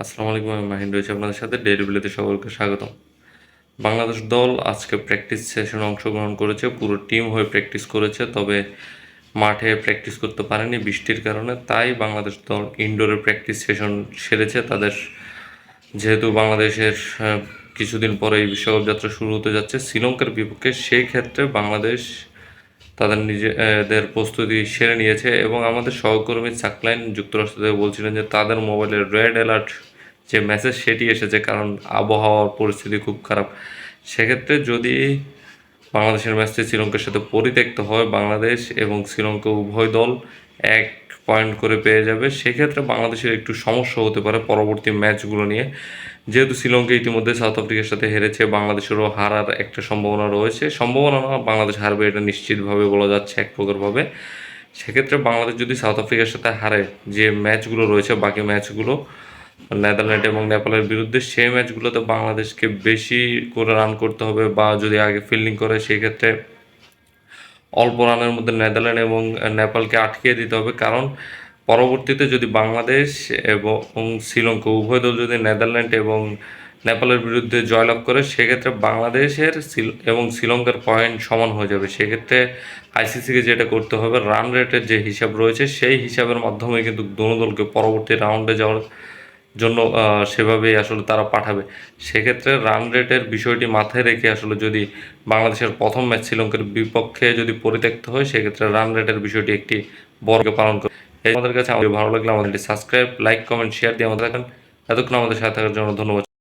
আসসালামু আলাইকুম, আমি মাহিন রয়েছে আপনাদের সাথে ডেইলি সকলকে স্বাগতম। বাংলাদেশ দল আজকে প্র্যাকটিস সেশনে অংশগ্রহণ করেছে, পুরো টিম হয়ে প্র্যাকটিস করেছে, তবে মাঠে প্র্যাকটিস করতে পারেনি বৃষ্টির কারণে, তাই বাংলাদেশ দল ইনডোরে প্র্যাকটিস সেশন সেরেছে। তাদের যেহেতু বাংলাদেশের কিছুদিন পরে এই বিশ্বকাপ যাত্রা শুরু হতে যাচ্ছে, শ্রীলঙ্কার বিপক্ষে সেই ক্ষেত্রে বাংলাদেশ তাদের নিজেদের প্রস্তুতি সেরে নিয়েছে এবং আমাদের সহকর্মী সাকলাইন যুক্তরাষ্ট্র থেকে বলছিলেন যে তাদের মোবাইলে রেড অ্যালার্ট যে মেসেজ, সেটি এসেছে কারণ আবহাওয়ার পরিস্থিতি খুব খারাপ। সেক্ষেত্রে যদি বাংলাদেশের ম্যাচটি শ্রীলঙ্কার সাথে পরিত্যক্ত হয়, বাংলাদেশ এবং শ্রীলঙ্কা উভয় দল এক পয়েন্ট করে পেয়ে যাবে। সেক্ষেত্রে বাংলাদেশের একটু সমস্যা হতে পারে পরবর্তী ম্যাচগুলো নিয়ে। যেহেতু শ্রীলঙ্কা ইতিমধ্যে সাউথ আফ্রিকার সাথে হেরেছে, বাংলাদেশেরও হারার একটা সম্ভাবনা রয়েছে। সম্ভাবনা না, বাংলাদেশ হারবে এটা নিশ্চিতভাবে বলা যাচ্ছে এক প্রকারভাবে। সেক্ষেত্রে বাংলাদেশ যদি সাউথ আফ্রিকার সাথে হারে যে ম্যাচগুলো রয়েছে, বাকি ম্যাচগুলো নেদারল্যান্ড এবং নেপালের বিরুদ্ধে, সেই ম্যাচগুলোতে বাংলাদেশকে বেশি করে রান করতে হবে বা যদি আগে ফিল্ডিং করে সেই ক্ষেত্রে অল্প রানের মধ্যে নেদারল্যান্ড এবং নেপালকে আটকিয়ে দিতে হবে। কারণ পরবর্তীতে যদি বাংলাদেশ এবং শ্রীলঙ্কা উভয় দল যদি নেদারল্যান্ড এবং নেপালের বিরুদ্ধে জয়লাভ করে, সেক্ষেত্রে বাংলাদেশের শ্রী- এবং শ্রীলঙ্কার পয়েন্ট সমান হয়ে যাবে। সেক্ষেত্রে আইসিসিকে যেটা করতে হবে, রান রেটের যে হিসাব রয়েছে, সেই হিসাবের মাধ্যমে কিন্তু দোনো দলকে পরবর্তী রাউন্ডে যাওয়ার জন্য সেভাবে সেভাবেই আসলে তারা পাঠাবে। সেক্ষেত্রে রান রেটের বিষয়টি মাথায় রেখে আসলে যদি বাংলাদেশের প্রথম ম্যাচ শ্রীলঙ্কার বিপক্ষে যদি পরিত্যক্ত হয়, সেক্ষেত্রে রান রেটের বিষয়টি একটি বড় পালন করে আমাদের কাছে আমাদের ভালো লাগলে আমাদের সাবস্ক্রাইব লাইক কমেন্ট শেয়ার দিয়ে আমাদের থাকেন এতক্ষণ আমাদের সাথে থাকার জন্য ধন্যবাদ।